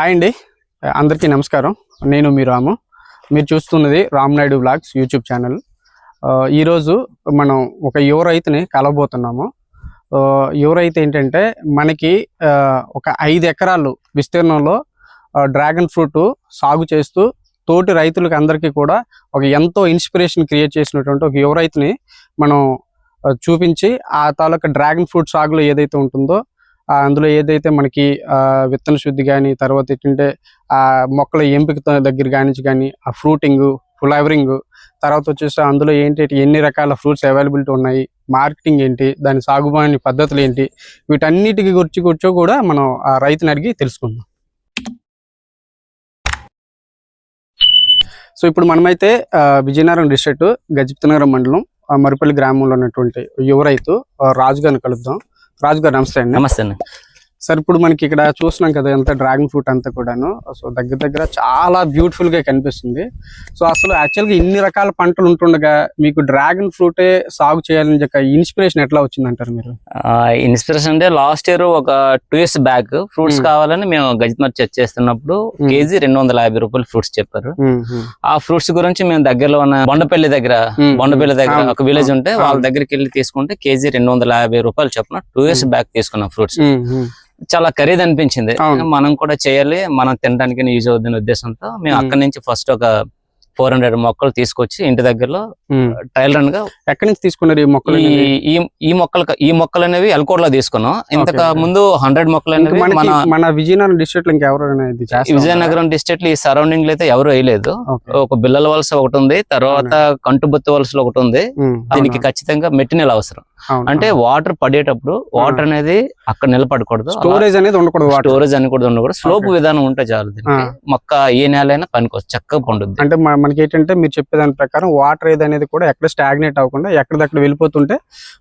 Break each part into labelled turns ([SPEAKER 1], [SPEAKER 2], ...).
[SPEAKER 1] Hi అండి. అందరికీ నమస్కారం. నేను మీ రాము. మీరు చూస్తున్నది Ram Naidu vlogs YouTube channel. ఈరోజు మనం ఒక యువ రైతుని కలవబోతున్నాము. యువ రైతు ఏంటంటే మనకి ఒక ఐదు ఎకరాలు విస్తీర్ణంలో డ్రాగన్ ఫ్రూట్ సాగు చేస్తూ తోటి రైతులకి అందరికీ కూడా ఒక ఎంతో ఇన్స్పిరేషన్ క్రియేట్ చేసినటువంటి ఒక యువ రైతుని మనం చూపించి ఆ తాలూకా డ్రాగన్ ఫ్రూట్ సాగులో ఏదైతే ఉంటుందో అందులో ఏదైతే మనకి విత్తన శుద్ధి కానీ తర్వాత ఏంటంటే ఆ మొక్కల ఎంపిక దగ్గర కానించి కానీ ఆ ఫ్రూటింగ్ ఫ్లవరింగ్ తర్వాత వచ్చేసి అందులో ఏంటి ఎన్ని రకాల ఫ్రూట్స్ అవైలబిలిటీ ఉన్నాయి మార్కెటింగ్ ఏంటి దాని సాగుబాని పద్ధతులు ఏంటి వీటన్నిటికి గురించి కూర్చో కూడా మనం ఆ రైతుని అడిగి తెలుసుకుందాం. సో ఇప్పుడు మనమైతే విజయనగరం డిస్ట్రిక్ట్ గజపతినగరం మండలం మరిపల్లి గ్రామంలో ఉన్నటువంటి యువ రైతు రాజు గారిని కలుద్దాం. రాజు గారు నమస్తే అండి.
[SPEAKER 2] నమస్తే అండి
[SPEAKER 1] సార్ ఇప్పుడు మనకి ఇక్కడ చూస్తున్నాం కదా ఎంత డ్రాగన్ ఫ్రూట్ అంతా కూడాను సో దగ్గర దగ్గర చాలా బ్యూటిఫుల్గా కనిపిస్తుంది సో అసలు యాక్చువల్గా ఇన్ని రకాల పంటలు ఉంటుండగా మీకు డ్రాగన్ ఫ్రూటే సాగు చేయాలని చెప్పి ఇన్స్పిరేషన్ ఎట్లా వచ్చింది అంటారు మీరు
[SPEAKER 2] ఇన్స్పిరేషన్ అంటే లాస్ట్ ఇయర్ ఒక two years back fruits
[SPEAKER 1] Hmm.
[SPEAKER 2] కావాలని మేము గజిత్మర్ చర్చ్ చేస్తున్నప్పుడు
[SPEAKER 1] Hmm.
[SPEAKER 2] కేజీ రెండు వందల యాభై రూపాయలు ఫ్రూట్స్ చెప్పారు ఆ ఫ్రూట్స్ గురించి మేము దగ్గరలో ఉన్న బొండపల్లి దగ్గర
[SPEAKER 1] Hmm.
[SPEAKER 2] బొండపల్లి దగ్గర ఒక విలేజ్ ఉంటే వాళ్ళ. దగ్గరికి వెళ్ళి తీసుకుంటే కేజీ రెండు వందల యాభై రూపాయలు చెప్పిన టూ ఇయర్స్
[SPEAKER 1] Hmm.
[SPEAKER 2] బ్యాక్ తీసుకున్నాం ఫ్రూట్స్ చాలా ఖరీదు అనిపించింది. మనం కూడా చేయాలి మనం తినడానికి యూజ్ అవుతుంది ఉద్దేశంతో మేము. అక్కడి నుంచి ఫస్ట్ ఒక ఫోర్ హండ్రెడ్ మొక్కలు తీసుకొచ్చి ఇంటి దగ్గరలో ట్రయల్ రన్గా
[SPEAKER 1] ఎక్కడి నుంచి తీసుకున్నారు ఈ మొక్కలు
[SPEAKER 2] ఈ? ఈ మొక్కలు ఈ మొక్కలు అనేవి ఎల్కోట్లో తీసుకున్నాం ఇంతకు. ముందు హండ్రెడ్ మొక్కలు అనేవి మన
[SPEAKER 1] మన విజయనగరం డిస్ట్రిక్ట్లో ఇంకెవరు
[SPEAKER 2] విజయనగరం డిస్ట్రిక్ట్ ఈ సరౌండింగ్లో అయితే ఎవరు వేయలేదు. ఒక బిల్లల వలస ఒకటి ఉంది తర్వాత కంటుబొత్తి వలస ఒకటి ఉంది దీనికి? ఖచ్చితంగా మెటీరియల్ అవసరం అంటే. వాటర్ పడేటప్పుడు వాటర్ అనేది అక్కడ నిలబడకూడదు
[SPEAKER 1] స్టోరేజ్ అనేది ఉండకూడదు
[SPEAKER 2] స్టోరేజ్ అని కూడా ఉండకూడదు స్లోప్. విధానం ఉంటే చాలు. మొక్క ఏ నేల అయినా పనికొచ్చు చక్కగా పండుద్ది
[SPEAKER 1] అంటే మనకి ఏంటంటే మీరు చెప్పేదాని ప్రకారం వాటర్ ఏది అనేది కూడా ఎక్కడ స్టాగ్నేట్ అవ్వకుండా ఎక్కడిదక్కడ వెళ్ళిపోతుంటే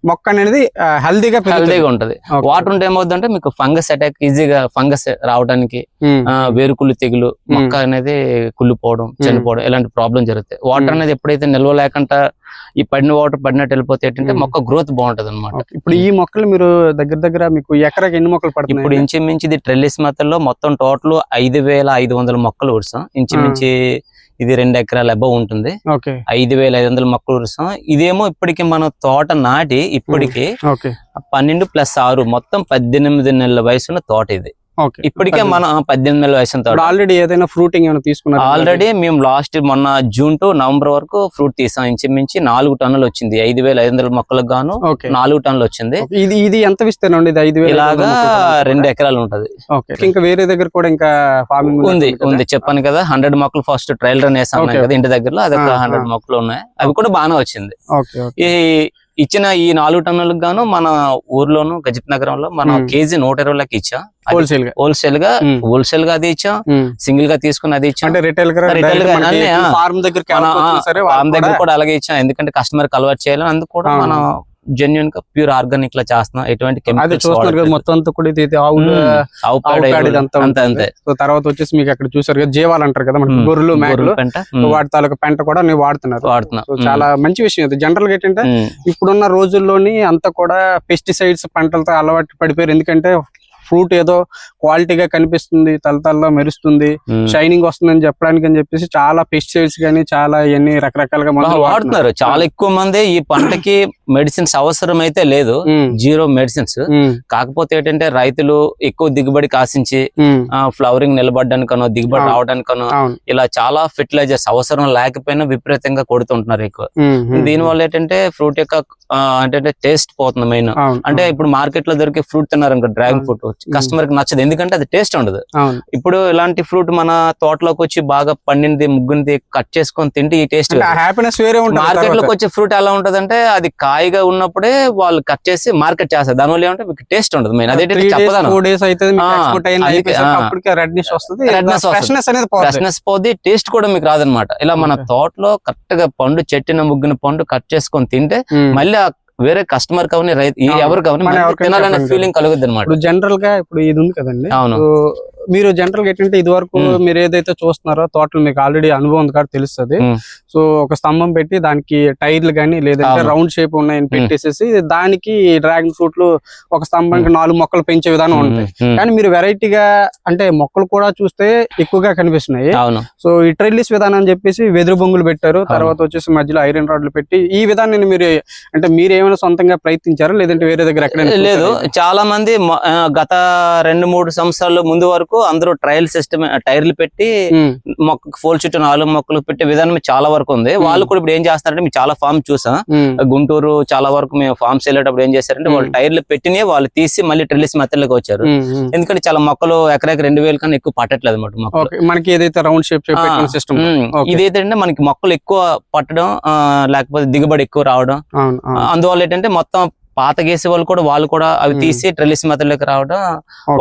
[SPEAKER 1] మొక్క అనేది హెల్దీగా
[SPEAKER 2] హెల్దీగా ఉంటది. వాటర్ ఉంటే ఏమవుతుందంటే మీకు ఫంగస్ అటాక్ ఈజీగా ఫంగస్ రావడానికి వేరుకుళ్ళు తెగులు మొక్క అనేది కుళ్ళిపోవడం చనిపోవడం ఇలాంటి ప్రాబ్లం జరుగుతాయి. Water
[SPEAKER 1] hmm.
[SPEAKER 2] అనేది ఎప్పుడైతే నిల్వ లేకుండా ఈ పడిన వాటర్ పడినట్టు వెళ్ళిపోతే ఏంటంటే. మొక్క గ్రోత్ బాగుంటది అనమాట
[SPEAKER 1] ఇప్పుడు ఈ మొక్కలు మీరు దగ్గర దగ్గర మీకు ఎకరాకి ఎన్ని మొక్కలు
[SPEAKER 2] ఇప్పుడు
[SPEAKER 1] పడుతున్నాయి
[SPEAKER 2] ఇంచుమించి ఇది ట్రెల్లిస్ మెథడ్లో మొత్తం టోటల్ ఐదు వేల ఐదు వందల మొక్కలు ఉడసాం ఇంచుమించి ఇది రెండు ఎకరాల అబ్బో ఉంటుంది. ఐదు వేల ఐదు వందల మొక్కలు ఉడసాం ఇదేమో ఇప్పటికి మన తోట నాటి ఇప్పటికి పన్నెండు ప్లస్ ఆరు మొత్తం పద్దెనిమిది నెలల వయసున్న తోట ఇది. ఇప్పటికే మన పద్దెనిమిది నెలల వయసు
[SPEAKER 1] ఆల్రెడీ ఏదైనా ఫ్రూటింగ్ ఏమైనా తీసుకున్నారు?
[SPEAKER 2] ఆల్రెడీ మేము లాస్ట్ మొన్న జూన్ టు నవంబర్ వరకు ఫ్రూట్ తీసాం. ఇంచుమించి నాలుగు టన్నులు వచ్చింది. ఐదు వేల ఐదు వందల మొక్కలకు గాను నాలుగు టన్నులు వచ్చింది.
[SPEAKER 1] ఇది ఇది ఎంత విస్తీర్ణం ఇది ఐదు వేల
[SPEAKER 2] ఇలాగా రెండు ఎకరాలు ఉంటది.
[SPEAKER 1] ఇంకా వేరే దగ్గర కూడా ఇంకా ఫార్మింగ్
[SPEAKER 2] ఉంది ఉంది చెప్పాను కదా హండ్రెడ్ మొక్కలు ఫస్ట్ ట్రయల్ రన్ వేసాం. కదా ఇంటి దగ్గరలో. అది
[SPEAKER 1] ఆ,
[SPEAKER 2] హండ్రెడ్. మొక్కలు ఉన్నాయి. అవి కూడా బాగానే వచ్చింది. ఈ ఇచ్చిన ఈ నాలుగు టన్నులకు గాను మన ఊర్లోను గజపతి నగరంలో మనం. కేజీ నూట ఇరవై లకి ఇచ్చాం
[SPEAKER 1] హోల్సేల్గా
[SPEAKER 2] హోల్సేల్గా. హోల్సేల్గా అది ఇచ్చాం. సింగిల్గా తీసుకుని అది ఇచ్చాం
[SPEAKER 1] అంటే
[SPEAKER 2] రిటైల్గా.
[SPEAKER 1] ఫార్మ్
[SPEAKER 2] ఫామ్
[SPEAKER 1] వాళ్ళు
[SPEAKER 2] దగ్గర
[SPEAKER 1] కూడా-
[SPEAKER 2] అలాగే ఇచ్చాం ఎందుకంటే కస్టమర్కి అలవాటు చేయాలని అందుకు కూడా. మనం జెన్యున్గా ప్యూర్ ఆర్గానిక్ లా చేస్తున్నాం. ఎటువంటి కెమికల్స్
[SPEAKER 1] మొత్తం అంతా కూడా ఇది ఇది ఆవులు ఆవు
[SPEAKER 2] అంతే
[SPEAKER 1] ఉంటుంది.
[SPEAKER 2] అంతే.
[SPEAKER 1] సో తర్వాత వచ్చేసి మీకు అక్కడ చూసారు కదా జీవాలు అంటారు కదా మనకి. గొర్రెలు మేకలు. వాటి తాలూకా పెంట కూడా ನೀವು వాడుతున్నారు.
[SPEAKER 2] వాడుతున్నాం.
[SPEAKER 1] సో చాలా మంచి విషయం ఇది. జనరల్గా ఏంటంటే. ఇప్పుడున్న రోజుల్లోని అంతా కూడా పెస్టిసైడ్స్ పంటలతో అలవాటు పడిపోయారు. ఎందుకంటే ఫ్రూట్ ఏదో క్వాలిటీగా కనిపిస్తుంది తలతల్లా మెరుస్తుంది. షైనింగ్ వస్తుందని చెప్పడానికి అని చెప్పేసి చాలా పెస్టిసైడ్స్ కానీ చాలా ఇవన్నీ రకరకాలుగా వాడుతున్నారు.
[SPEAKER 2] చాలా ఎక్కువ మంది ఈ పంటకి మెడిసిన్స్ అవసరం అయితే లేదు జీరో మెడిసిన్స్. కాకపోతే ఏంటంటే రైతులు ఎక్కువ దిగుబడి కాసించి
[SPEAKER 1] ఉమ్,
[SPEAKER 2] ఫ్లవరింగ్ నిలబడడానికనో దిగుబడి. రావడానికనో ఇలా చాలా ఫెర్టిలైజర్స్ అవసరం లేకపోయినా విపరీతంగా కొడుతుంటున్నారు ఎక్కువ. దీని వల్ల ఏంటంటే ఫ్రూట్ యొక్క అంటే టేస్ట్ పోతుంది మెయిన్. అంటే ఇప్పుడు మార్కెట్లో దొరికే ఫ్రూట్ తిన్నారు అనుకో డ్రాగన్. ఫ్రూట్ కస్టమర్కి నచ్చదు. ఎందుకంటే అది టేస్ట్ ఉండదు. ఇప్పుడు ఇలాంటి ఫ్రూట్ మన తోటలోకి వచ్చి బాగా పండింది ముగ్గునిది కట్ చేసుకొని తింటే ఈ టేస్ట్
[SPEAKER 1] అంటే హ్యాపీనెస్ వేరే. ఉంటుంది
[SPEAKER 2] మార్కెట్. లోకి వచ్చే ఫ్రూట్ ఎలా ఉంటదంటే అది కాయగా ఉన్నప్పుడే వాళ్ళు కట్ చేసి మార్కెట్ చేస్తారు. దానివల్ల ఏమంటే మీకు టేస్ట్ ఉండదు. మెయిన్
[SPEAKER 1] వస్తుంది. ఫ్రెష్నెస్ అనేది పోతుంది.
[SPEAKER 2] ఫ్రెష్నెస్ పోది టేస్ట్ కూడా మీకు రాదనమాట. ఇలా మన. తోటలో కరెక్ట్గా పండు చెట్టిన ముగ్గిన పండు కట్ చేసుకొని తింటే. మళ్ళీ ఆ వేరే కస్టమర్ కావని రైతు. ఎవరు కావని తినాలనే. ఫీలింగ్ కలుగుద్ది అనమాట
[SPEAKER 1] జనరల్గా ఇప్పుడు ఇది ఉంది కదండి
[SPEAKER 2] అవును.
[SPEAKER 1] మీరు జనరల్గా ఏంటంటే ఇది వరకు. మీరు ఏదైతే చూస్తున్నారో తోటలు మీకు ఆల్రెడీ అనుభవం ఉంది కాబట్టి తెలుస్తుంది. సో ఒక స్తంభం పెట్టి దానికి టైర్లు కానీ లేదంటే. రౌండ్ షేప్ ఉన్నాయని పెట్టేసేసి దానికి డ్రాగన్ ఫ్రూట్లు ఒక స్తంభానికి నాలుగు మొక్కలు పెంచే విధానం ఉంటాయి కానీ మీరు వెరైటీగా అంటే మొక్కలు కూడా చూస్తే ఎక్కువగా కనిపిస్తున్నాయి. సో ఈ ట్రెల్లిస్ విధానం అని చెప్పేసి వెదురు బొంగులు పెట్టారు. తర్వాత వచ్చేసి మధ్యలో ఐరన్ రాడ్లు పెట్టి ఈ విధానాన్ని మీరు అంటే మీరు ఏమైనా సొంతంగా ప్రయత్నించారా? లేదంటే వేరే దగ్గర ఎక్కడైనా
[SPEAKER 2] లేదు? చాలా మంది గత రెండు మూడు సంవత్సరాల ముందు వరకు అందరూ ట్రయల్ సిస్టమ్ టైర్లు పెట్టి
[SPEAKER 1] ఉమ్,
[SPEAKER 2] మొక్కకు ఫోల్ చుట్టూ నాలుగు మొక్కలు పెట్టే విధానం చాలా వరకు ఉంది. వాళ్ళు కూడా ఇప్పుడు ఏం చేస్తారంటే మేము చాలా ఫామ్ చూసాం. గుంటూరు చాలా వరకు మేము ఫార్మ్స్ వెళ్ళేటప్పుడు ఏం చేశారంటే వాళ్ళు. టైర్లు పెట్టినే వాళ్ళు తీసి మళ్ళీ ట్రిల్లిస్ మెత్తలోకి వచ్చారు. ఎందుకంటే చాలా మొక్కలు ఎకరాకి రెండు వేల కన్నా ఎక్కువ పట్టట్లేదు
[SPEAKER 1] ఓకే మనకి ఏదైతే రౌండ్ షేప్ సిస్టమ్
[SPEAKER 2] అంటే మనకి మొక్కలు ఎక్కువ పట్టడం లేకపోతే దిగుబడి ఎక్కువ రావడం. అందువల్ల ఏంటంటే మొత్తం పాత గేసే వాళ్ళు కూడా వాళ్ళు కూడా అవి. తీసి ట్రెల్లిస్ మెథడ్లోకి రావడం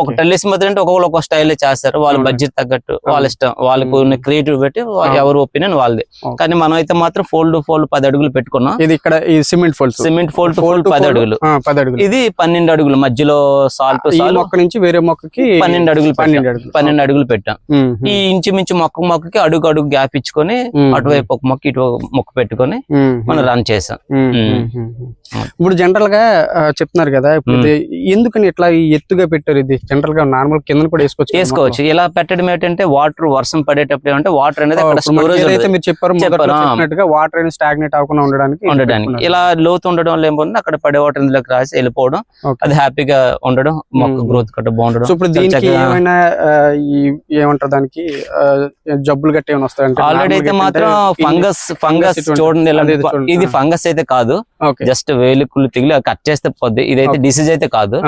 [SPEAKER 2] ఒక. ట్రెల్లిస్ మెథడ్ అంటే ఒక్కొక్కరు ఒక స్టైల్ చేస్తారు వాళ్ళ. బడ్జెట్ తగ్గట్టు వాళ్ళ ఇష్టం వాళ్ళకు క్రియేటివ్ పెట్టి. ఎవరు ఒపీనియన్ వాళ్ళది. కానీ మనం అయితే మాత్రం ఫోల్డ్ ఫోల్డ్ పది అడుగులు పెట్టుకున్నాం.
[SPEAKER 1] ఇది ఇక్కడ cement poles
[SPEAKER 2] cement fold fold పది అడుగులు.
[SPEAKER 1] పది అడుగులు.
[SPEAKER 2] ఇది పన్నెండు అడుగులు మధ్యలో సాల్ట్
[SPEAKER 1] మొక్క నుంచి వేరే మొక్కకి
[SPEAKER 2] పన్నెండు అడుగులు
[SPEAKER 1] పన్నెండు. అడుగులు.
[SPEAKER 2] పన్నెండు అడుగులు పెట్టాం. ఈ ఇంచుమించు మొక్క మొక్కకి అడుగు అడుగు గ్యాప్ ఇచ్చుకొని అటువైపు ఒక మొక్క ఇటు మొక్క పెట్టుకొని మనం రన్ చేసాం.
[SPEAKER 1] ఇప్పుడు జనరల్గా చెప్తున్నారు కదా ఇప్పుడు ఎందుకని ఇట్లా ఎత్తుగా పెట్టారు ఇది జనరల్గా నార్మల్ కింద కూడా వేసుకోవచ్చు
[SPEAKER 2] వేసుకోవచ్చు ఇలా పెట్టడం ఏంటంటే వాటర్ వర్షం పడేటప్పుడు ఏమంటే వాటర్ అనేది
[SPEAKER 1] ఏదైతే మీరు చెప్పారు. చెప్పినట్టుగా వాటర్ అనేది స్టాగ్నేట్ అవ్వకుండా ఉండడానికి
[SPEAKER 2] ఉండడానికి. ఇలా లోతు ఉండడం వల్ల ఏమవుతుంది అక్కడ పడే వాటర్ ఇందులోకి రాసి వెళ్ళిపోవడం. అది హ్యాపీగా ఉండడం మొక్క. గ్రోత్ కట్ట బాగుండడం
[SPEAKER 1] ఇప్పుడు దీనికి ఏమైనా ఏమంటారు దానికి జబ్బులు గట్టి ఏమైనా వస్తాయంటే
[SPEAKER 2] ఆల్రెడీ అయితే మాత్రం ఫంగస్ ఫంగస్ చూడండి. ఇది. ఫంగస్ అయితే కాదు జస్ట్ వేలికులు తిగిలి కట్ చేస్తే పోద్ది. ఇదైతే. డిసీజ్ అయితే కాదు.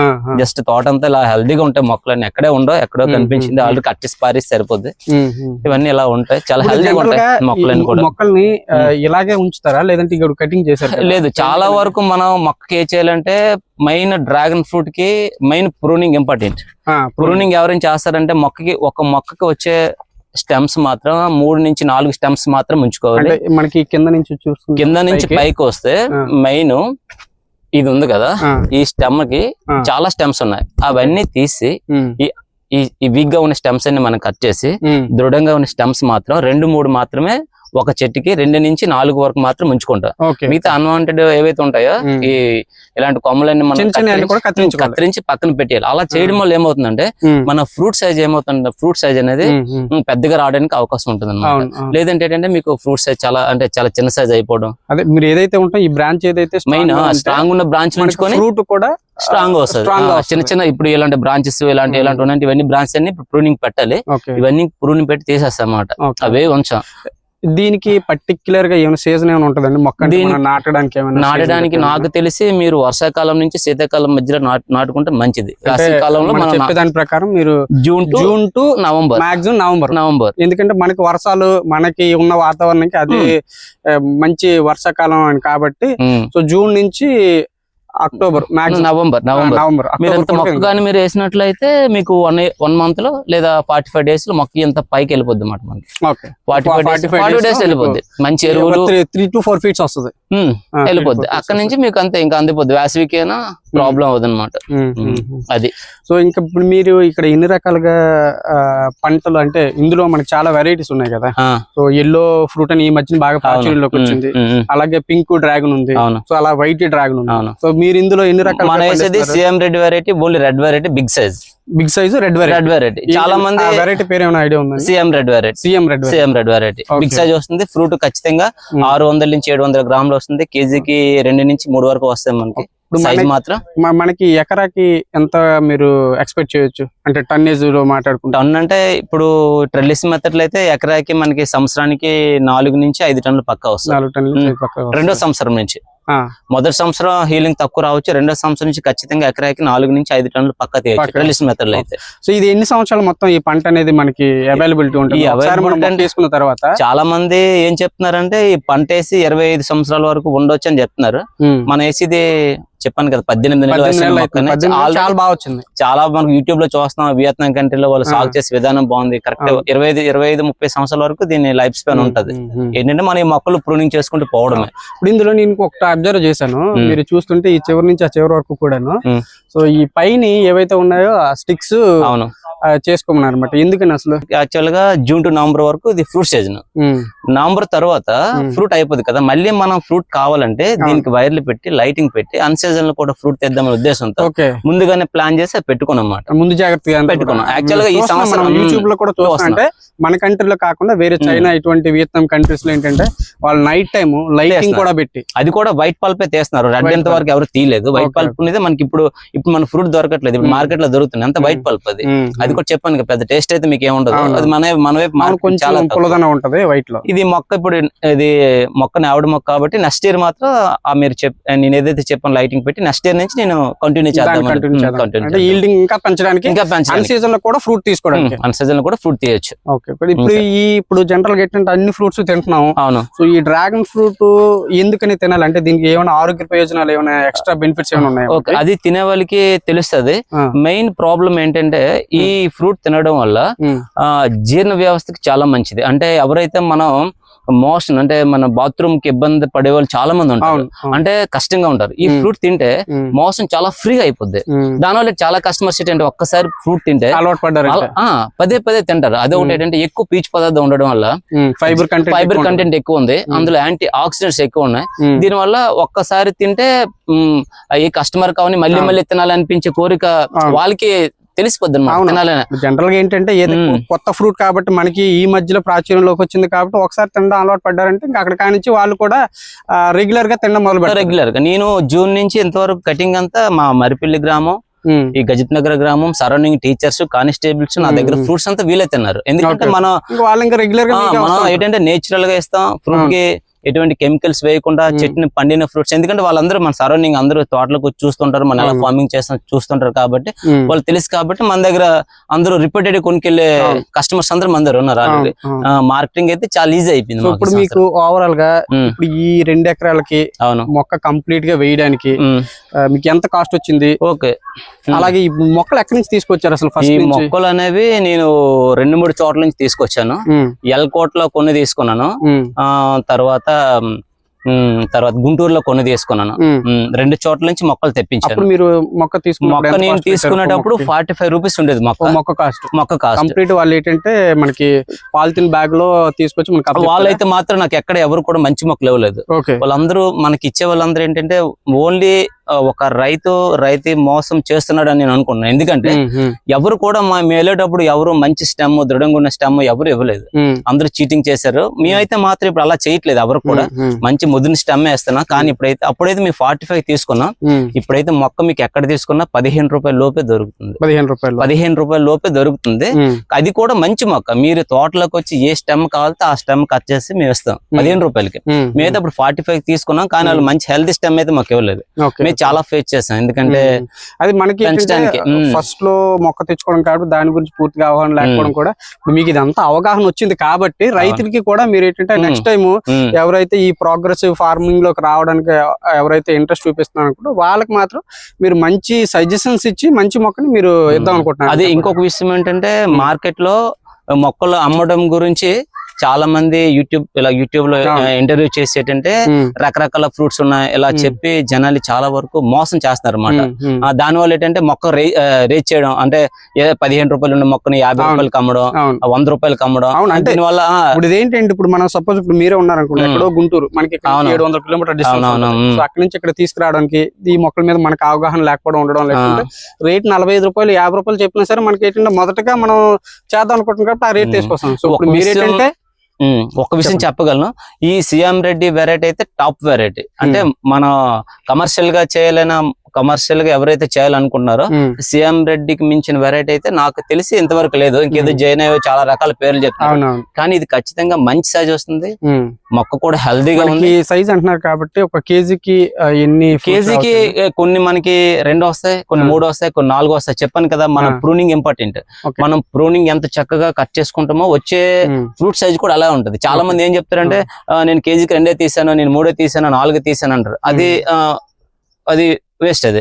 [SPEAKER 2] జస్ట్ తోట అంతా ఇలా హెల్దీగా ఉంటాయి మొక్కలన్నీ ఎక్కడే ఉండవు ఎక్కడో కనిపించింది. ఆల్రెడీ కట్ చేసి పారేసి సరిపోద్ది. ఇవన్నీ ఇలా ఉంటాయి. చాలా హెల్దీగా ఉంటాయి మొక్కలన్నీ
[SPEAKER 1] ఈ
[SPEAKER 2] కూడా.
[SPEAKER 1] మొక్కల్ని ఇలాగే ఉంచుతారా? లేదంటే ఇక్కడ కటింగ్ చేశారు?
[SPEAKER 2] లేదు చాలా వరకు మనం మొక్కకి ఏం చేయాలంటే మెయిన్ డ్రాగన్ ఫ్రూట్కి మెయిన్ ప్రూనింగ్ ఇంపార్టెంట్. ప్రూనింగ్ ఎవరైనా చేస్తారంటే మొక్కకి ఒక మొక్కకి వచ్చే స్టెమ్స్ మాత్రం మూడు నుంచి నాలుగు స్టెమ్స్ మాత్రం ఉంచుకోవాలి.
[SPEAKER 1] మనకి కింద నుంచి చూస్తుంది
[SPEAKER 2] కింద నుంచి పైకి? వస్తే. మెయిన్ ఇది ఉంది కదా. ఈ
[SPEAKER 1] స్టెమ్కి.
[SPEAKER 2] చాలా స్టెమ్స్ ఉన్నాయి. అవన్నీ తీసి ఈ వీక్గా ఉన్న స్టెమ్స్ అన్ని మనం కట్ చేసి దృఢంగా ఉన్న స్టెమ్స్ మాత్రం రెండు మూడు మాత్రమే ఒక చెట్టుకి రెండు నుంచి నాలుగు వరకు మాత్రం ఉంచుకుంటాం మిగతా అన్వాంటెడ్ ఏవైతే ఉంటాయో. ఈ ఇలాంటి కొమ్మలన్నీ మనం కత్తిరించి- పక్కన పెట్టేయాలి. అలా చేయడం వల్ల ఏమవుతుందంటే మన ఫ్రూట్ సైజ్ ఏమవుతుంది ఫ్రూట్ సైజ్ అనేది పెద్దగా రావడానికి అవకాశం ఉంటుంది
[SPEAKER 1] అవును.
[SPEAKER 2] లేదంటే ఏంటంటే మీకు ఫ్రూట్ సైజ్ చాలా అంటే చాలా చిన్న సైజ్ అయిపోవడం.
[SPEAKER 1] అదే మీరు ఏదైతే ఉంటాం ఈ బ్రాంచ్ ఏదైతే
[SPEAKER 2] మెయిన్ స్ట్రాంగ్ ఉన్న బ్రాంచ్ ఉంచుకొని
[SPEAKER 1] ఫ్రూట్ కూడా
[SPEAKER 2] స్ట్రాంగ్ వస్తుంది. చిన్న. చిన్న ఇప్పుడు ఇలాంటి బ్రాంచెస్ ఇలాంటి. ఇలాంటి ఉన్నాయి ఇవన్నీ బ్రాంచెస్ అన్ని ప్రూనింగ్ పెట్టాలి. ఇవన్నీ ప్రూనింగ్ పెట్టి తీసేస్తాం అన్నమాట
[SPEAKER 1] ఓకే.
[SPEAKER 2] అవే ఉంచాం.
[SPEAKER 1] దీనికి పర్టిక్యులర్గా ఏమైనా సీజన్ ఏమైనా ఉంటుందండి? మొక్క నాటడానికి ఏమైనా
[SPEAKER 2] నాటడానికి నాకు తెలిసి మీరు వర్షాకాలం నుంచి శీతాకాలం మధ్యలో నాటు- నాటుకుంటే మంచిది.
[SPEAKER 1] మనం చెప్పే దాని ప్రకారం మీరు
[SPEAKER 2] June
[SPEAKER 1] June to
[SPEAKER 2] November
[SPEAKER 1] maximum November
[SPEAKER 2] November
[SPEAKER 1] ఎందుకంటే మనకి వర్షాలు మనకి ఉన్న వాతావరణానికి అది ఆ, మంచి వర్షాకాలం అని కాబట్టి
[SPEAKER 2] ఉమ్.
[SPEAKER 1] సో జూన్ నుంచి అక్టోబర్
[SPEAKER 2] నవంబర్ నవంబర్.
[SPEAKER 1] నవంబర్
[SPEAKER 2] మీరు ఇంత మొక్క కానీ మీరు వేసినట్లయితే మీకు వన్ వన్ మంత్లో లేదా ఫార్టీ ఫైవ్ డేస్లో మొక్క ఇంత పైకి వెళ్ళిపోద్ది అన్నమాట మనకి. Forty five days
[SPEAKER 1] 45
[SPEAKER 2] forty days వెళ్ళిపోద్ది. మంచి ఎరువులు.
[SPEAKER 1] త్రీ టు ఫోర్ ఫీట్స్ వస్తుంది.
[SPEAKER 2] వెళ్ళిపోద్ది. అక్కడ నుంచి మీకు అంతే ఇంకా అందిపోద్ది. వేసవికైనా ప్రాబ్లం అవుతుంది అనమాట. అది.
[SPEAKER 1] సో ఇంకా ఇప్పుడు మీరు ఇక్కడ ఎన్ని రకాలుగా పంటలు అంటే ఇందులో మనకి చాలా వెరైటీస్ ఉన్నాయి కదా. సో ఎల్లో ఫ్రూట్ అని ఈ మధ్యన బాగా. ప్రాచుర్యంలోకి వచ్చింది. అలాగే పింక్ డ్రాగన్ ఉంది.
[SPEAKER 2] అవును.
[SPEAKER 1] సో అలా వైట్ డ్రాగన్ ఉంది.
[SPEAKER 2] అవును.
[SPEAKER 1] సో మీరు ఇందులో ఎన్ని రకాల
[SPEAKER 2] మన వేసేది CM red variety only red variety big size
[SPEAKER 1] big size red variety
[SPEAKER 2] red variety చాలా మంది
[SPEAKER 1] వెరైటీ పేరు ఏమైనా ఐడియా ఉందండి
[SPEAKER 2] CM red variety
[SPEAKER 1] CM red
[SPEAKER 2] CM red variety. Big size వస్తుంది ఫ్రూట్ ఖచ్చితంగా
[SPEAKER 1] ఉమ్.
[SPEAKER 2] ఆరు వందల నుంచి ఏడు వందల గ్రాములు వస్తుంది. కేజీకి రెండు నుంచి మూడు వరకు వస్తాయి మనకి. సైజ్ మాత్రం.
[SPEAKER 1] మనకి ఎకరాకి ఎంత మీరు ఎక్స్పెక్ట్ చేయొచ్చు? అంటే టన్నేజ్లో మాట్లాడుకుంటాం.
[SPEAKER 2] టన్ అంటే ఇప్పుడు ట్రెల్లిస్ మెథడ్లు అయితే ఎకరాకి మనకి సంవత్సరానికి నాలుగు నుంచి ఐదు టన్నులు పక్కా వస్తుంది
[SPEAKER 1] వస్తుంది.
[SPEAKER 2] రెండో సంవత్సరం నుంచి. మొదటి సంవత్సరం హీలింగ్ తక్కువ రావచ్చు రెండో సంవత్సరం నుంచి ఖచ్చితంగా ఎకరాకి నాలుగు నుంచి ఐదు టన్నులు పక్క తీయచ్చు. ట్రెల్లిస్ మెథడ్లు అయితే.
[SPEAKER 1] సో ఇది ఎన్ని సంవత్సరాలు మొత్తం ఈ పంట అనేది మనకి అవైలబిలిటీ ఉంటుంది? వేసుకున్న తర్వాత?
[SPEAKER 2] చాలా మంది ఏం చెప్తున్నారంటే ఈ పంట వేసి ఇరవై ఐదు సంవత్సరాల వరకు ఉండొచ్చు అని చెప్తున్నారు. మనం వేసేది చెప్పాను కదా పద్దెనిమిది నెలల
[SPEAKER 1] చాలా బాగా వచ్చింది
[SPEAKER 2] చాలా మనకు యూట్యూబ్లో చూస్తున్నాం వియత్నాం కంట్రీలో వాళ్ళు. సాగు చేసే విధానం బాగుంది కరెక్ట్. ఇరవై ఐదు ఇరవై ఐదు ముప్పై సంవత్సరాల వరకు దీని లైఫ్ స్పాన్ ఉంటది. ఏంటంటే మనం ఈ మొక్కలు ప్రూనింగ్ చేసుకుంటూ పోవడమే
[SPEAKER 1] ఇప్పుడు ఇందులో నేను ఒకటి అబ్జర్వ్ చేశాను. మీరు చూస్తుంటే ఈ చివరి నుంచి ఆ చివరి వరకు కూడాను. సో ఈ పైన ఏవైతే ఉన్నాయో ఆ స్టిక్స్
[SPEAKER 2] అవును
[SPEAKER 1] చేసుకోమన్నారు అనమాట ఎందుకని అసలు
[SPEAKER 2] యాక్చువల్గా జూన్ టు నవంబర్ వరకు ఇది ఫ్రూట్ సీజన్ నవంబర్ తర్వాత. ఫ్రూట్ అయిపోతుంది కదా మళ్ళీ మనం ఫ్రూట్ కావాలంటే దీనికి వైర్లు పెట్టి లైటింగ్ పెట్టి అన్ సీజన్లో కూడా ఫ్రూట్ తెద్దామనే ఉద్దేశంతో ముందుగానే ప్లాన్ చేసి పెట్టుకున్నాం అన్నమాట
[SPEAKER 1] ముందు జాగ్రత్తగా
[SPEAKER 2] పెట్టుకున్నాం. Actual గా ఈ సంవత్సరం,
[SPEAKER 1] యూట్యూబ్లో కూడా చూస్తా
[SPEAKER 2] చూస్తున్నాం.
[SPEAKER 1] అంటే మన కంట్రీలో కాకుండా వేరే చైనా ఇటువంటి వియత్నాం కంట్రీస్లో ఏంటంటే వాళ్ళు నైట్ టైం లైటింగ్. కూడా పెట్టి
[SPEAKER 2] అది కూడా వైట్ పల్పే తీస్తున్నారు రెడ్ ఎంత. వరకు ఎవరు తీయలేదు వైట్. పల్ప్ అనేది మనకి ఇప్పుడు ఇప్పుడు మన ఫ్రూట్ దొరకట్లేదు ఇప్పుడు. మార్కెట్లో దొరుకుతుంది అంత వైట్. పల్ప్ అది అది కూడా చెప్పాను పెద్ద టేస్ట్ అయితే మీకు ఏముండదు. అది మన వైపు
[SPEAKER 1] కొంచెం ఉంటది వైట్లో.
[SPEAKER 2] ఇది మొక్క ఇప్పుడు ఇది మొక్క ఆవిడ మొక్క కాబట్టి నెక్స్ట్ ఇయర్ మాత్రం ఆ మీరు చెప్ నేను ఏదైతే చెప్పాను లైటింగ్ పెట్టి నెక్స్ట్ ఇయర్ నుంచి నేను కంటిన్యూ
[SPEAKER 1] చేద్దాం. ఈల్డింగ్ ఇంకా పెంచడానికి
[SPEAKER 2] ఇంకా పెంచాలి
[SPEAKER 1] సీజన్లో కూడా ఫ్రూట్ తీసుకోవడానికి.
[SPEAKER 2] అన్ సీజన్ కూడా ఫ్రూట్ తీయొచ్చు.
[SPEAKER 1] ఓకే ఇప్పుడు ఇప్పుడు ఈ ఇప్పుడు జనరల్గా ఏంటంటే అన్ని ఫ్రూట్స్ తింటున్నాం.
[SPEAKER 2] అవును.
[SPEAKER 1] సో ఈ డ్రాగన్ ఫ్రూట్ ఎందుకని తినాలి? అంటే దీనికి ఏమైనా ఆరోగ్య ప్రయోజనాలు ఏమైనా ఎక్స్ట్రా బెనిఫిట్స్ ఏమైనా ఉన్నాయా?
[SPEAKER 2] అది తినే వాళ్ళకి తెలుస్తుంది. మెయిన్ ప్రాబ్లం ఏంటంటే ఈ ఫ్రూట్ తినడం వల్ల జీర్ణ వ్యవస్థకి చాలా మంచిది అంటే ఎవరైతే మనం మోషన్ అంటే మన బాత్రూమ్కి ఇబ్బంది పడే వాళ్ళు చాలా మంది ఉంటారు. అంటే కష్టంగా ఉంటారు ఈ. ఫ్రూట్ తింటే మోషన్ చాలా ఫ్రీగా అయిపోద్ది. దానివల్ల చాలా కస్టమర్స్ ఏంటంటే ఒక్కసారి ఫ్రూట్ తింటే పదే పదే తింటారు అదే ఒకటి. ఏంటంటే ఎక్కువ పీచు పదార్థం ఉండడం వల్ల
[SPEAKER 1] ఫైబర్ కంటెంట్
[SPEAKER 2] ఫైబర్ కంటెంట్ ఎక్కువ ఉంది. అందులో యాంటీ ఆక్సిడెంట్స్ ఎక్కువ ఉన్నాయి దీనివల్ల ఒక్కసారి తింటే ఏ కస్టమర్ కావని మళ్ళీ. మళ్ళీ తినాలనిపించే కోరిక. వాళ్ళకి తెలిసిపోద్ది
[SPEAKER 1] జనరల్గా ఏంటంటే ఏదో. కొత్త ఫ్రూట్ కాబట్టి మనకి ఈ మధ్యలో ప్రాచుర్యంలోకి వచ్చింది కాబట్టి ఒకసారి తినడం అలవాటు పడ్డారంటే ఇంకా అక్కడ కానించి వాళ్ళు కూడా రెగ్యులర్గా తినడం మొదలు
[SPEAKER 2] రెగ్యులర్గా నేను జూన్ నుంచి ఇంతవరకు కటింగ్ అంతా మా మరిపల్లి గ్రామం ఈ గజిత్ నగర్ గ్రామం సరౌండింగ్ టీచర్స్ కానిస్టేబుల్స్ నా దగ్గర. ఫ్రూట్స్ అంతా వీలే తిన్నారు ఎందుకంటే
[SPEAKER 1] Okay.
[SPEAKER 2] మనం
[SPEAKER 1] ఇంకా వాళ్ళు ఇంకా రెగ్యులర్గా
[SPEAKER 2] మనం ఏంటంటే నేచురల్గా ఇస్తాం ఫ్రూట్. కి ఎటువంటి కెమికల్స్ వేయకుండా. చెట్టుని పండిన ఫ్రూట్స్. ఎందుకంటే వాళ్ళందరూ మన సరౌండింగ్ అందరూ తోటలకు చూస్తుంటారు మన ఎలా. ఫార్మింగ్ చేస్తాం చూస్తుంటారు కాబట్టి వాళ్ళు తెలుసు కాబట్టి మన దగ్గర అందరూ రిపీటెడ్
[SPEAKER 1] కొనుకెళ్ళే.
[SPEAKER 2] కస్టమర్స్ అందరూ మన దగ్గర ఉన్నారు ఆల్రెడీ. మార్కెటింగ్ అయితే చాలా ఈజీ అయిపోయింది
[SPEAKER 1] ఇప్పుడు మీకు
[SPEAKER 2] ఓవరాల్గా.
[SPEAKER 1] ఇప్పుడు ఈ రెండు ఎకరాలకి
[SPEAKER 2] అవును.
[SPEAKER 1] మొక్క కంప్లీట్గా వేయడానికి మీకు ఎంత కాస్ట్ వచ్చింది?
[SPEAKER 2] ఓకే.
[SPEAKER 1] అలాగే ఈ మొక్కలు ఎక్కడి నుంచి తీసుకొచ్చారు అసలు
[SPEAKER 2] ఈ మొక్కలు అనేవి నేను రెండు మూడు చోట్ల నుంచి తీసుకొచ్చాను.
[SPEAKER 1] ఉమ్,
[SPEAKER 2] ఎల్కోట్లో కొన్ని తీసుకున్నాను. తర్వాత తర్వాత గుంటూరులో కొన్ని తీసుకున్నాను. రెండు చోట్ల నుంచి మొక్కలు తెప్పించాను.
[SPEAKER 1] మీరు మొక్క తీసుకున్నప్పుడు
[SPEAKER 2] మొక్క నేను తీసుకునేటప్పుడు? ఫార్టీ ఫైవ్ రూపీస్ ఉండేది మొక్క.
[SPEAKER 1] మొక్క కాస్ట్
[SPEAKER 2] మొక్క కాస్ట్
[SPEAKER 1] కంప్లీట్ వాళ్ళు ఏంటంటే మనకి పాలిథిన్ బ్యాగ్లో తీసుకొచ్చి మనకి?
[SPEAKER 2] వాళ్ళైతే మాత్రం నాకు ఎక్కడ ఎవరు కూడా మంచి మొక్కలు ఇవ్వలేదు. వాళ్ళందరూ మనకి ఇచ్చే వాళ్ళందరూ ఏంటంటే ఓన్లీ ఒక రైతు రైతు మోసం చేస్తున్నాడు అని నేను అనుకున్నాను ఎందుకంటే ఎవరు కూడా మా మేము వెళ్ళేటప్పుడు ఎవరు మంచి స్టెమ్ దృఢంగా ఉన్న స్టెమ్ ఎవరు ఇవ్వలేదు. అందరూ చీటింగ్ చేశారు. మేమైతే మాత్రం ఇప్పుడు అలా చేయట్లేదు ఎవరు కూడా. మంచి ముదిరిన స్టెమ్ వేస్తున్నాం. కానీ ఇప్పుడైతే అప్పుడైతే మీ ఫార్టీ ఫైవ్ తీసుకున్నాం. ఇప్పుడైతే మొక్క మీకు ఎక్కడ తీసుకున్నా పదిహేను రూపాయల లోపే దొరుకుతుంది.
[SPEAKER 1] పదిహేను రూపాయలు.
[SPEAKER 2] పదిహేను రూపాయల లోపే దొరుకుతుంది. అది కూడా మంచి మొక్క. మీరు తోటలోకి వచ్చి ఏ స్టెమ్ కావాలితే ఆ స్టెమ్ కట్ చేసి మేము ఇస్తాం. పదిహేను రూపాయలకి. మేమైతే అప్పుడు ఫార్టీ ఫైవ్ తీసుకున్నాం. కానీ వాళ్ళు మంచి హెల్తీ స్టెమ్ అయితే మాకు ఇవ్వలేదు. చాలా ఫేస్ చేసాం ఎందుకంటే.
[SPEAKER 1] అది మనకి. ఫస్ట్లో మొక్క తెచ్చుకోవడం కాబట్టి దాని గురించి పూర్తిగా అవగాహన లేకపోవడం కూడా మీకు ఇదంతా అవగాహన వచ్చింది కాబట్టి రైతులకి కూడా మీరు ఏంటంటే. నెక్స్ట్ టైం ఎవరైతే ఈ ప్రోగ్రెసివ్ ఫార్మింగ్లోకి రావడానికి ఎవరైతే ఇంట్రెస్ట్ చూపిస్తున్నారు వాళ్ళకి మాత్రం మీరు మంచి సజెషన్స్ ఇచ్చి మంచి మొక్కని మీరు ఇద్దాం అనుకుంటున్నారు
[SPEAKER 2] అదే ఇంకొక విషయం ఏంటంటే మార్కెట్లో మొక్కలు అమ్మడం గురించి చాలా మంది యూట్యూబ్ ఇలా
[SPEAKER 1] యూట్యూబ్లో.
[SPEAKER 2] ఇంటర్వ్యూ చేసి ఏంటంటే రకరకాల ఫ్రూట్స్ ఉన్నాయి ఇలా. చెప్పి జనాలు చాలా వరకు మోసం చేస్తున్నారు
[SPEAKER 1] ఉమ్.
[SPEAKER 2] దాని వల్ల ఏంటంటే మొక్క రే రేట్ చేయడం అంటే పదిహేను రూపాయలు ఉన్న మొక్కని యాభై
[SPEAKER 1] అవును
[SPEAKER 2] ఆ వంద
[SPEAKER 1] అవును, అంటే
[SPEAKER 2] దీనివల్ల
[SPEAKER 1] ఇదేంటంటే ఇప్పుడు మనం సపోజ్ ఇప్పుడు మీరే ఉన్నారనుకోండి. ఎక్కడో గుంటూరు మనకి. ఏడు వందల కిలోమీటర్ డిస్టెన్స్ అక్కడి నుంచి ఇక్కడ తీసుకురావడానికి ఈ మొక్కల మీద మనకు అవగాహన లేకపోవడం ఉండడం లేకుంటే రేట్ నలభై ఐదు రూపాయలు యాభై రూపాయలు చెప్పినా సరే మనకి ఏంటంటే మొదటగా మనం చేద్దాం అనుకుంటున్నాం కాబట్టి ఆ రేట్. తీసుకొస్తాం సో ఇప్పుడు మీరు ఏంటంటే
[SPEAKER 2] ఒక విషయం. చెప్పగలను. ఈ సిఎం రెడ్డి వెరైటీ అయితే టాప్ వెరైటీ అంటే మనం కమర్షియల్గా చేయలేన కమర్షియల్గా ఎవరైతే చేయాలనుకుంటున్నారో
[SPEAKER 1] ఉమ్,
[SPEAKER 2] సిఎం రెడ్డికి మించిన వెరైటీ అయితే నాకు తెలిసి ఇంతవరకు లేదు. ఇంకేదో. జైన్ అయ్యో చాలా రకాల పేర్లు చెప్తున్నారు.
[SPEAKER 1] అవునవును.
[SPEAKER 2] కానీ ఇది ఖచ్చితంగా మంచి సైజ్ వస్తుంది. మొక్క కూడా హెల్దీగా ఉంది.
[SPEAKER 1] సైజ్ అంటున్నారు కాబట్టి ఒక కేజీకి ఎన్ని
[SPEAKER 2] కేజీకి కొన్ని మనకి రెండు వస్తాయి కొన్ని. మూడు వస్తాయి కొన్ని నాలుగు వస్తాయి. చెప్పాను కదా మన. Pruning important. మనం ప్రూనింగ్ ఎంత చక్కగా కట్ చేసుకుంటామో వచ్చే ఫ్రూట్ సైజ్ కూడా అలా ఉంటది. చాలా. మంది ఏం చెప్తారంటే నేను కేజీకి రెండే తీసాను నేను మూడే తీసాను నాలుగు తీసాను అంటారు. అది అది వేస్ట్ అది.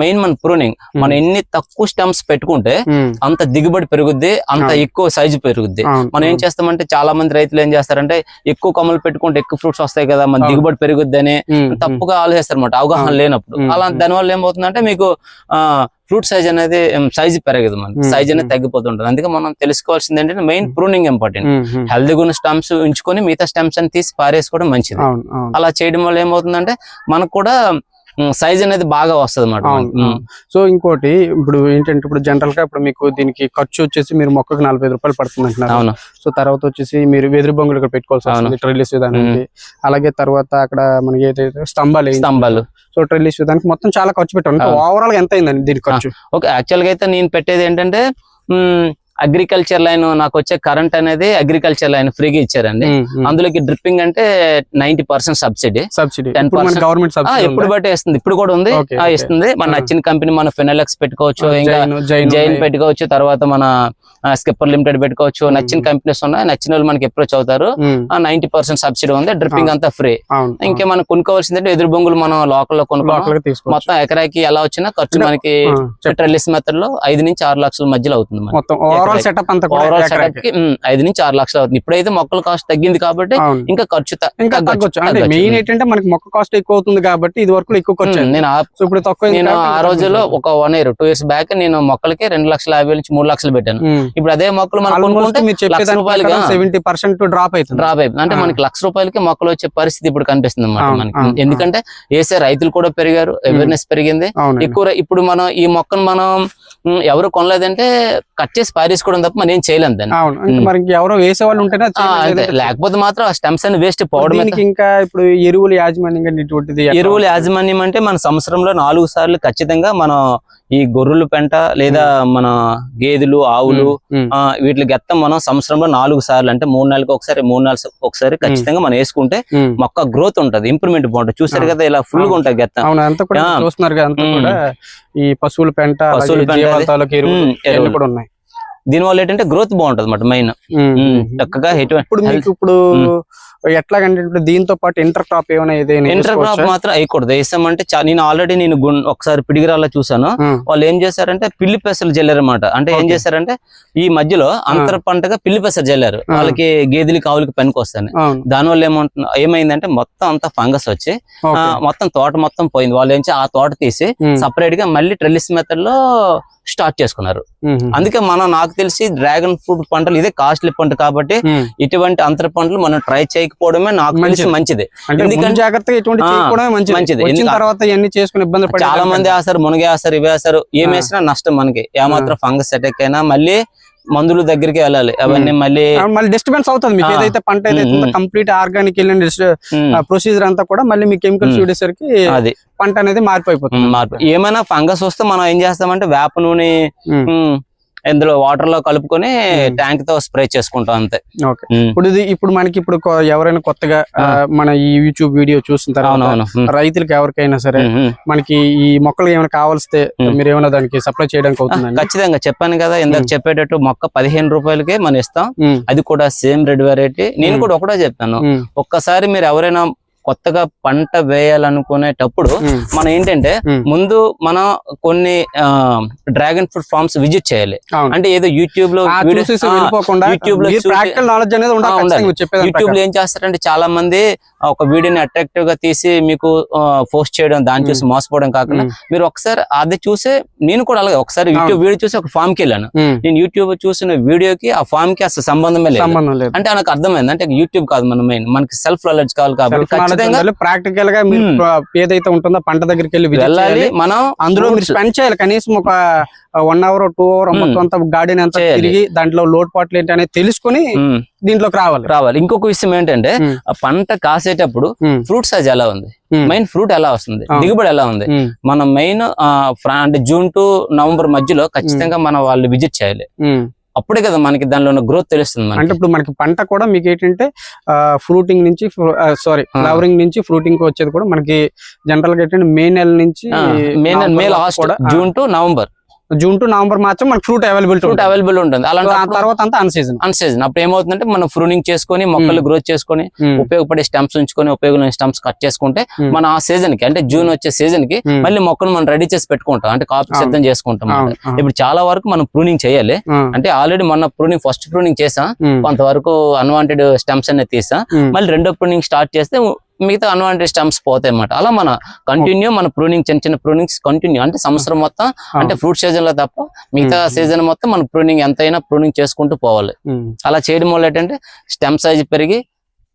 [SPEAKER 2] మెయిన్ మన ప్రూనింగ్ మనం ఎన్ని తక్కువ స్టెమ్స్ పెట్టుకుంటే
[SPEAKER 1] ఉమ్,
[SPEAKER 2] అంత దిగుబడి పెరుగుద్ది అంత. ఎక్కువ సైజు పెరుగుద్ది. మనం ఏం. చేస్తామంటే చాలా మంది రైతులు ఏం చేస్తారంటే ఎక్కువ కొమ్మలు పెట్టుకుంటే ఎక్కువ ఫ్రూట్స్ వస్తాయి కదా మన. దిగుబడి పెరుగుద్ది అని తప్పుగా ఆలోచిస్తారు అనమాట అవగాహన. లేనప్పుడు. అలా. దానివల్ల ఏమవుతుందంటే మీకు ఆ ఫ్రూట్ సైజ్ అనేది సైజ్ పెరగదు మనకి. సైజ్ అనేది. తగ్గిపోతుంటది. అందుకే మనం తెలుసుకోవాల్సింది ఏంటంటే మెయిన్. Pruning important. హెల్దీగా ఉన్న స్టమ్స్ ఉంచుకొని మిగతా స్టమ్స్ అని తీసి పారేసుకోవడం మంచిది. అలా చేయడం వల్ల ఏమవుతుందంటే మనకు కూడా సైజ్ అనేది బాగా వస్తుంది
[SPEAKER 1] అవును. సో ఇంకోటి ఇప్పుడు ఏంటంటే ఇప్పుడు జనరల్గా ఇప్పుడు మీకు దీనికి ఖర్చు వచ్చేసి మీరు మొక్కకు నలభై రూపాయలు పడుతుంది అంటున్నారు.
[SPEAKER 2] అవును.
[SPEAKER 1] సో తర్వాత వచ్చేసి మీరు వెదురు బొంగులు ఇక్కడ పెట్టుకోవాల్సి వస్తుంది ట్రెల్లిస్ విధానానికి. అలాగే తర్వాత అక్కడ మనకి ఏదైతే స్తంభాలు.
[SPEAKER 2] స్తంభాలు.
[SPEAKER 1] సో ట్రెల్లిస్ విధానికి మొత్తం చాలా ఖర్చు పెట్టాం
[SPEAKER 2] అవును.
[SPEAKER 1] ఓవరాల్గా ఎంత అయిందండి దీని ఖర్చు?
[SPEAKER 2] ఓకే యాక్చువల్గా అయితే నేను పెట్టేది ఏంటంటే అగ్రికల్చర్ లైన్ నాకు వచ్చే కరెంట్ అనేది అగ్రికల్చర్ లైన్ ఫ్రీగా ఇచ్చారండి. అందులోకి డ్రిప్పింగ్ అంటే నైన్టీ పర్సెంట్ సబ్సిడీ.
[SPEAKER 1] సబ్సిడీ.
[SPEAKER 2] 10%
[SPEAKER 1] ఇప్పుడు మన గవర్నమెంట్
[SPEAKER 2] ఎప్పుడు బట్టే ఇస్తుంది ఇప్పుడు కూడా ఉంది. ఇస్తుంది మన. నచ్చిన కంపెనీ మన ఫినలెక్స్ పెట్టుకోవచ్చు ఇంకా
[SPEAKER 1] జైన్
[SPEAKER 2] పెట్టుకోవచ్చు తర్వాత మన స్కిప్పర్ లిమిటెడ్ పెట్టుకోవచ్చు. నచ్చిన కంపెనీస్ ఉన్నాయి. నచ్చిన వాళ్ళు మనకి అప్రోచ్ అవుతారు. నైన్టీ పర్సెంట్ సబ్సిడీ ఉంది. డ్రిప్పింగ్ అంతా ఫ్రీ. ఇంకా మనం కొనుక్కోవాల్సిందంటే ఎదురు బొంగులు మనం లోకల్లో కొనుక్కోవాలి మొత్తం ఎకరాకి ఎలా వచ్చినా ఖర్చు మనకి. ట్రెల్లిస్ మెథడ్లో ఐదు నుంచి ఆరు లక్షల మధ్యలో అవుతుంది.
[SPEAKER 1] మొత్తం. ఓవరాల్. సెటప్ అంతా
[SPEAKER 2] ఓవరాల్. సెటప్కి ఐదు నుంచి ఆరు లక్షలు అవుతుంది ఇప్పుడైతే మొక్కల కాస్ట్ తగ్గింది కాబట్టి ఇంకా ఖర్చు
[SPEAKER 1] ఇంకా
[SPEAKER 2] తగ్గొచ్చు.
[SPEAKER 1] మెయిన్ ఏంటంటే మనకి మొక్క కాస్ట్ ఎక్కువ అవుతుంది కాబట్టి ఇది వరకు ఎక్కువ ఖర్చు.
[SPEAKER 2] నేను
[SPEAKER 1] ఇప్పుడు తక్కువ
[SPEAKER 2] నేను ఆ రోజుల్లో. ఒక one year two years back నేను మొక్కలకి రెండు లక్షల యాభై నుంచి మూడు లక్షలు పెట్టాను. ఇప్పుడు అదే మొక్కలు మనం
[SPEAKER 1] సెవెంటీ పర్సెంట్ డ్రాప్ అవుతుంది
[SPEAKER 2] డ్రాప్ అయిపోయింది అంటే. మనకి లక్ష రూపాయలకి మొక్కలు వచ్చే పరిస్థితి ఇప్పుడు కనిపిస్తుంది అన్నమాట
[SPEAKER 1] అవును,
[SPEAKER 2] మనకి ఎందుకంటే వేసే రైతులు కూడా పెరిగారు అవేర్నెస్ పెరిగింది ఎక్కువ ఇప్పుడు మనం ఈ మొక్కను మనం ఎవరు కొనలేదంటే కట్ చేసి పారేసుకోవడం తప్ప మనం ఏం చేయలేం దాన్ని.
[SPEAKER 1] మరి ఎవరో వేసే వాళ్ళు ఉంటేనే చేయలేదు,
[SPEAKER 2] లేకపోతే మాత్రం ఆ స్టెమ్స్ అని వేస్ట్ పోవడం
[SPEAKER 1] ఇంకా ఇప్పుడు ఎరువులు యాజమాన్యం
[SPEAKER 2] ఎరువుల? యాజమాన్యం అంటే మన సంవత్సరంలో నాలుగు సార్లు ఖచ్చితంగా మనం ఈ గొర్రెల పెంట లేదా మన గేదెలు ఆవులు వీటి గెత్తం మనం సంవత్సరంలో నాలుగు సార్లు అంటే మూడు నెలలకు ఒకసారి మూడు నెలలకు ఒకసారి ఖచ్చితంగా మనం వేసుకుంటే. మొక్క గ్రోత్ ఉంటది ఇంప్రూవ్మెంట్ బాగుంటుంది. చూసారు. కదా ఇలా ఫుల్గా ఉంటుంది గెత్తం.
[SPEAKER 1] చూస్తున్నారు ఈ పశువుల పెంట
[SPEAKER 2] పశువుల పెంట
[SPEAKER 1] ఎరువులు. కూడా ఉన్నాయి.
[SPEAKER 2] దీనివల్ల ఏంటంటే గ్రోత్ బాగుంటది అన్నమాట మెయిన్. చక్కగా
[SPEAKER 1] ఇప్పుడు
[SPEAKER 2] ఎటువంటి
[SPEAKER 1] మీకు ఇప్పుడు ఎట్లాగంటే ఇప్పుడు దీంతో పాటు ఇంటర్ క్రాప్ ఏమైనా ఏదైనా
[SPEAKER 2] ఇంటర్ క్రాప్? మాత్రం వేయకూడదు. వేసామంటే నేను ఆల్రెడీ నేను ఒకసారి పిడిగిరాల్లో చూసాను వాళ్ళు ఏం చేశారంటే పిల్లి పెసలు జల్లారన్నమాట అంటే ఏం. చేశారంటే ఈ మధ్యలో అంతర పంటగా పిల్లి పెసలు జల్లారు. వాళ్ళకి గేదెలకి ఆవులకి పనికి వస్తాను దానివల్ల ఏమంటున్నా ఏమైందంటే మొత్తం అంతా ఫంగస్ వచ్చి. మొత్తం తోట మొత్తం పోయింది. వాళ్ళు ఏం చే- ఆ తోట తీసి సపరేట్గా మళ్ళీ ట్రెల్లిస్ మెథడ్లో స్టార్ట్ చేసుకున్నారు. అందుకే మనం నాకు తెలిసి డ్రాగన్ ఫ్రూట్ పంటలు ఇదే కాస్ట్లీ పంట కాబట్టి. ఇటువంటి అంతర పంటలు మనం ట్రై చేయకపోవడమే నాకు తెలిసి
[SPEAKER 1] మంచిది.
[SPEAKER 2] మంచిది. ఎందుకంటే-
[SPEAKER 1] జాగ్రత్తగా తర్వాత ఇవన్నీ చేసుకుని ఇబ్బంది
[SPEAKER 2] చాలా మంది వేస్తారు మునగ వేస్తారు ఇవి వేస్తారు. ఏం
[SPEAKER 1] ఆ.
[SPEAKER 2] వేసినా నష్టం మనకి. ఏమాత్రం ఫంగస్ అటాక్ అయినా మళ్ళీ మందుల దగ్గరికి వెళ్ళాలి. అవన్నీ మళ్ళీ
[SPEAKER 1] మళ్ళీ డిస్టర్బెన్స్ అవుతుంది. మీకు. ఏదైతే పంట ఏదైతే. కంప్లీట్ ఆర్గానిక్ వెళ్ళిన ప్రొసీజర్ అంతా కూడా మళ్ళీ మీ కెమికల్స్. చూడేసరికి
[SPEAKER 2] అది.
[SPEAKER 1] పంట అనేది మారిపోయిపోతుంది.
[SPEAKER 2] మార్పు ఏమైనా ఫంగస్ వస్తే మనం ఏం చేస్తామంటే వేప నూనె ఇందులో వాటర్లో కలుపుకొని. ట్యాంక్తో స్ప్రే చేసుకుంటాం అంతే.
[SPEAKER 1] ఇప్పుడు ఇది ఇప్పుడు మనకి ఇప్పుడు ఎవరైనా కొత్తగా మన ఈ యూట్యూబ్ వీడియో చూసిన తర్వాత రైతులకు ఎవరికైనా సరే. మనకి ఈ మొక్కలు ఏమైనా కావాల్స్తే. మీరు ఏమైనా దానికి సప్లై చేయడానికి
[SPEAKER 2] ఆ,
[SPEAKER 1] అవుతుందండి?
[SPEAKER 2] ఖచ్చితంగా చెప్పాను కదా ఇందాక. చెప్పేటట్టు మొక్క పదిహేను రూపాయలకే మనం ఇస్తాం. అది కూడా సేమ్ రెడ్ వెరైటీ నేను. కూడా ఒకటే చెప్పాను.
[SPEAKER 1] ఉమ్,
[SPEAKER 2] ఒక్కసారి మీరు ఎవరైనా కొత్తగా పంట వేయాలనుకునేటప్పుడు మనం ఏంటంటే. ముందు మనం కొన్ని డ్రాగన్ ఫ్రూట్ ఫార్మ్స్ విజిట్ చేయాలి. అంటే ఏదో
[SPEAKER 1] యూట్యూబ్లో
[SPEAKER 2] YouTube లో
[SPEAKER 1] నాలెడ్జ్ అనేది
[SPEAKER 2] యూట్యూబ్లో ఏం చేస్తారంటే చాలా మంది ఒక వీడియోని అట్రాక్టివ్గా తీసి మీకు పోస్ట్ చేయడం దాన్ని చూసి మోసపోవడం కాకుండా మీరు ఒకసారి అది చూసే నేను కూడా అలాగే ఒకసారి యూట్యూబ్ వీడియో చూసి ఒక ఫామ్కి వెళ్ళాను నేను యూట్యూబ్ చూసిన వీడియోకి ఆ ఫామ్కి అసలు సంబంధమే లేదు.
[SPEAKER 1] సంబంధం లేదు.
[SPEAKER 2] అంటే నాకు అర్థమైంది. అంటే యూట్యూబ్ కాదు మన మెయిన్ మనకి సెల్ఫ్ నాలెడ్జ్ కావాలి కాబట్టి ఖచ్చితంగా
[SPEAKER 1] ప్రాక్టికల్గా మీరు ఏదైతే ఉంటుందో పంట దగ్గరికి వెళ్ళి
[SPEAKER 2] వెళ్ళాలి. మనం
[SPEAKER 1] అందులో మీరు స్పెండ్ చేయాలి. కనీసం ఒక వన్ అవర్ టూ అవర్. మొత్తం అంతా గార్డెన్ అంతా. తిరిగి దాంట్లో లోడ్ పాట్లు ఏంటి అనేది తెలుసుకుని దీంట్లోకి రావాలి.
[SPEAKER 2] రావాలి. ఇంకొక విషయం ఏంటంటే పంట కాసేటప్పుడు ఫ్రూట్ సైజ్ ఎలా ఉంది? మెయిన్ ఫ్రూట్ ఎలా వస్తుంది. దిగుబడి ఎలా ఉంది? మనం మెయిన్ అంటే జూన్ టు నవంబర్ మధ్యలో ఖచ్చితంగా మనం వాళ్ళు విజిట్ చేయాలి. అప్పుడే కదా మనకి దానిలో ఉన్న గ్రోత్ తెలుస్తుంది
[SPEAKER 1] అంటే ఇప్పుడు మనకి పంట కూడా మీకు ఏంటంటే ఫ్రూటింగ్ నుంచి సారీ. ఫ్లవరింగ్ నుంచి ఫ్రూటింగ్ వచ్చేది కూడా మనకి జనరల్గా ఏంటంటే మే నెల నుంచి
[SPEAKER 2] May May last June to November
[SPEAKER 1] June to November మాత్రం మనకి ఫ్రూట్ అవైలబిలిటీ
[SPEAKER 2] ఫ్రూట్ అవైలబుల్ ఉంటుంది. అలాంటి
[SPEAKER 1] తర్వాత అంతా అన్ సీజన్
[SPEAKER 2] అన్ సీజన్ అప్పుడు ఏమవుతుందంటే మనం ప్రూనింగ్ చేసుకొని మొక్కలు గ్రోత్ చేసుకొని ఉపయోగపడే స్టెమ్స్ ఉంచుకొని ఉపయోగమైన స్టెమ్స్ కట్ చేసుకుంటే
[SPEAKER 1] Hmm.
[SPEAKER 2] మన ఆ సీజన్కి అంటే జూన్ వచ్చే సీజన్కి మళ్ళీ మొక్కలు మనం రెడీ చేసి పెట్టుకుంటాం. అంటే కాపీ. సిద్ధం చేసుకుంటాం. ఇప్పుడు చాలా వరకు మనం ప్రూనింగ్ చేయాలి. అంటే ఆల్రెడీ మొన్న ప్రూనింగ్ ఫస్ట్ ప్రూనింగ్ చేసాం. కొంతవరకు అన్వాంటెడ్ స్టెమ్స్ అనేది తీసాం. మళ్ళీ రెండో ప్రూనింగ్ స్టార్ట్ చేస్తే మిగతా అన్వాంటెడ్ స్టెమ్స్ పోతాయి అన్నమాట అలా మన కంటిన్యూ మన ప్రూనింగ్ చిన్న చిన్న ప్రూనింగ్స్ కంటిన్యూ అంటే సంవత్సరం మొత్తం అంటే ఫ్రూట్ సీజన్లో తప్ప మిగతా. సీజన్ మొత్తం మన ప్రూనింగ్ ఎంతైనా ప్రూనింగ్ చేసుకుంటూ పోవాలి. అలా చేయడం వల్ల ఏంటంటే స్టెమ్ సైజ్ పెరిగి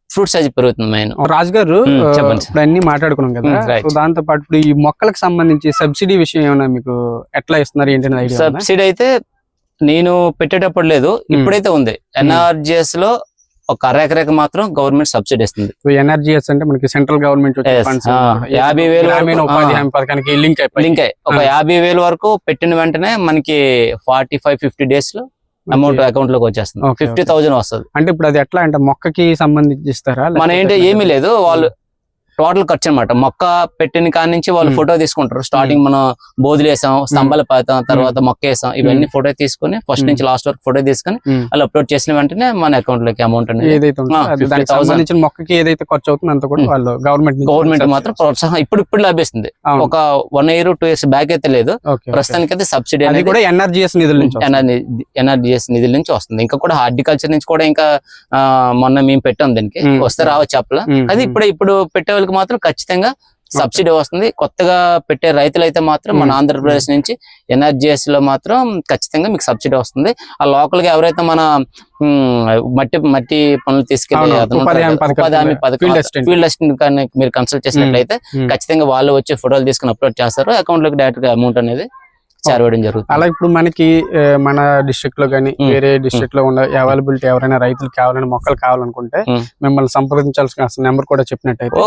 [SPEAKER 2] ఫ్రూట్ సైజ్ పెరుగుతుంది మెయిన్
[SPEAKER 1] రాజు గారు
[SPEAKER 2] చెప్పండి.
[SPEAKER 1] అన్ని మాట్లాడుకున్నాం కదా. దాంతో పాటు ఇప్పుడు ఈ మొక్కలకు సంబంధించి సబ్సిడీ విషయం ఏమైనా మీకు ఎట్లా ఇస్తున్నారు? ఏంటనే
[SPEAKER 2] సబ్సిడీ అయితే నేను పెట్టేటప్పుడు లేదు. ఇప్పుడైతే ఉంది. ఎన్ఆర్జిఎస్లో ఒక అర ఎకరాకి మాత్రం గవర్నమెంట్ సబ్సిడీ ఇస్తుంది.
[SPEAKER 1] ఎన్ఆర్జీఎస్ అంటే మనకి సెంట్రల్ గవర్నమెంట్
[SPEAKER 2] యాభై వేలు
[SPEAKER 1] పథకానికి లింక్
[SPEAKER 2] లింక్ అయ్యి ఒక. యాభై వేల వరకు పెట్టిన వెంటనే మనకి ఫార్టీ ఫైవ్ ఫిఫ్టీ డేస్లో అమౌంట్ అకౌంట్లోకి వచ్చేస్తుంది ఫిఫ్టీ. థౌసండ్ వస్తుంది.
[SPEAKER 1] అంటే ఇప్పుడు అది ఎట్లా అంటే మొక్కకి సంబంధించి ఇస్తారా?
[SPEAKER 2] మన ఏంటి ఏమీ లేదు. వాళ్ళు టోటల్ ఖర్చు అనమాట మొక్క పెట్టిన కాడి నుంచి వాళ్ళు. ఫోటో తీసుకుంటారు స్టార్టింగ్ మనం బోధులు వేసాం స్తంభాలు పాతాం తర్వాత మొక్క వేసాం ఇవన్నీ ఫోటో తీసుకొని ఫస్ట్. నుంచి లాస్ట్ వరకు ఫోటో తీసుకొని. వాళ్ళు అప్లోడ్ చేసిన వెంటనే మన అకౌంట్లోకి అమౌంట్ అనేది
[SPEAKER 1] ఏదైతే ఉంటుందో
[SPEAKER 2] ఆ,
[SPEAKER 1] అది దానికి
[SPEAKER 2] 50,000.
[SPEAKER 1] సంబంధించిన మొక్కకి ఏదైతే ఖర్చు అవుతుందో అంత కూడా. వాళ్ళు గవర్నమెంట్
[SPEAKER 2] గవర్నమెంట్ మాత్రం ప్రోత్సాహం ఇప్పుడు ఇప్పుడు లభిస్తుంది ఒక one year two years back అయితే లేదు ప్రస్తుతానికి అయితే సబ్సిడీ అనేది
[SPEAKER 1] కూడా ఎన్ఆర్జీఎస్ నిధుల నుంచి వస్తుంది.
[SPEAKER 2] ఎన్ఆర్జిఎస్ నిధుల నుంచి వస్తుంది ఇంకా కూడా హార్టికల్చర్ నుంచి కూడా ఇంకా మొన్న మేము పెట్టాం దీనికి. వస్తే రావచ్చు చెప్పలా
[SPEAKER 1] Hmm.
[SPEAKER 2] అది ఇప్పుడు ఇప్పుడు పెట్టే వాళ్ళకి మాత్రం ఖచ్చితంగా సబ్సిడీ వస్తుంది కొత్తగా పెట్టే రైతులు అయితే మాత్రం మన. ఆంధ్రప్రదేశ్ నుంచి ఎన్ఆర్జిఎస్లో మాత్రం ఖచ్చితంగా మీకు సబ్సిడీ వస్తుంది ఆ లోకల్గా ఎవరైతే మన మట్టి మట్టి పనులు తీసుకెళ్ళి
[SPEAKER 1] ఉపాధి హామీ పథకం.
[SPEAKER 2] ఫీల్డ్ అసిస్టెంట్ కానీ మీరు కన్సల్ట్ చేసినట్లయితే. ఖచ్చితంగా వాళ్ళు వచ్చి ఫోటోలు తీసుకుని అప్లోడ్ చేస్తారు అకౌంట్లోకి డైరెక్ట్గా అమౌంట్ అనేది చేరవేయడం జరుగుతుంది.
[SPEAKER 1] అలా ఇప్పుడు మనకి మన డిస్ట్రిక్ట్లో కానీ. వేరే డిస్ట్రిక్ట్లో ఉన్న అవైలబిలిటీ ఎవరైనా రైతులు కావాలని మొక్కలు కావాలనుకుంటే. మిమ్మల్ని సంప్రదించాల్సిన నెంబర్ కూడా చెప్పినట్టయితే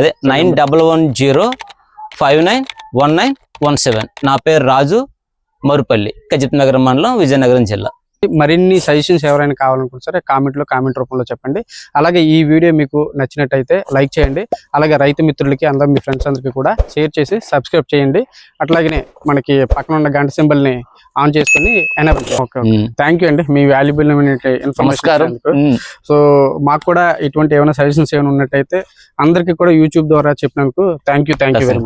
[SPEAKER 2] అదే nine double one zero five nine one nine one seven. నా పేరు రాజు మరుపల్లి కజిత్ నగరం మండలం విజయనగరం జిల్లా.
[SPEAKER 1] మరిన్ని సజెషన్స్ ఎవరైనా కావాలనుకుంటే సరే కామెంట్లో కామెంట్ రూపంలో చెప్పండి. అలాగే ఈ వీడియో మీకు నచ్చినట్టయితే లైక్ చేయండి. అలాగే రైతు మిత్రులకి అందరూ మీ ఫ్రెండ్స్ అందరికీ కూడా షేర్ చేసి సబ్స్క్రైబ్ చేయండి. అట్లాగనే మనకి పక్కన ఉన్న గంట సింబల్ని ఆన్ చేసుకుని ఓకే. థ్యాంక్ యూ అండి. మీ వాల్యుబుల్ ఇన్ఫర్మేషన్. సో మాకు కూడా ఇటువంటి ఏమైనా సజెషన్స్ ఏమైనా ఉన్నట్టయితే అందరికీ కూడా యూట్యూబ్ ద్వారా చెప్పినందుకు thank you thank you very much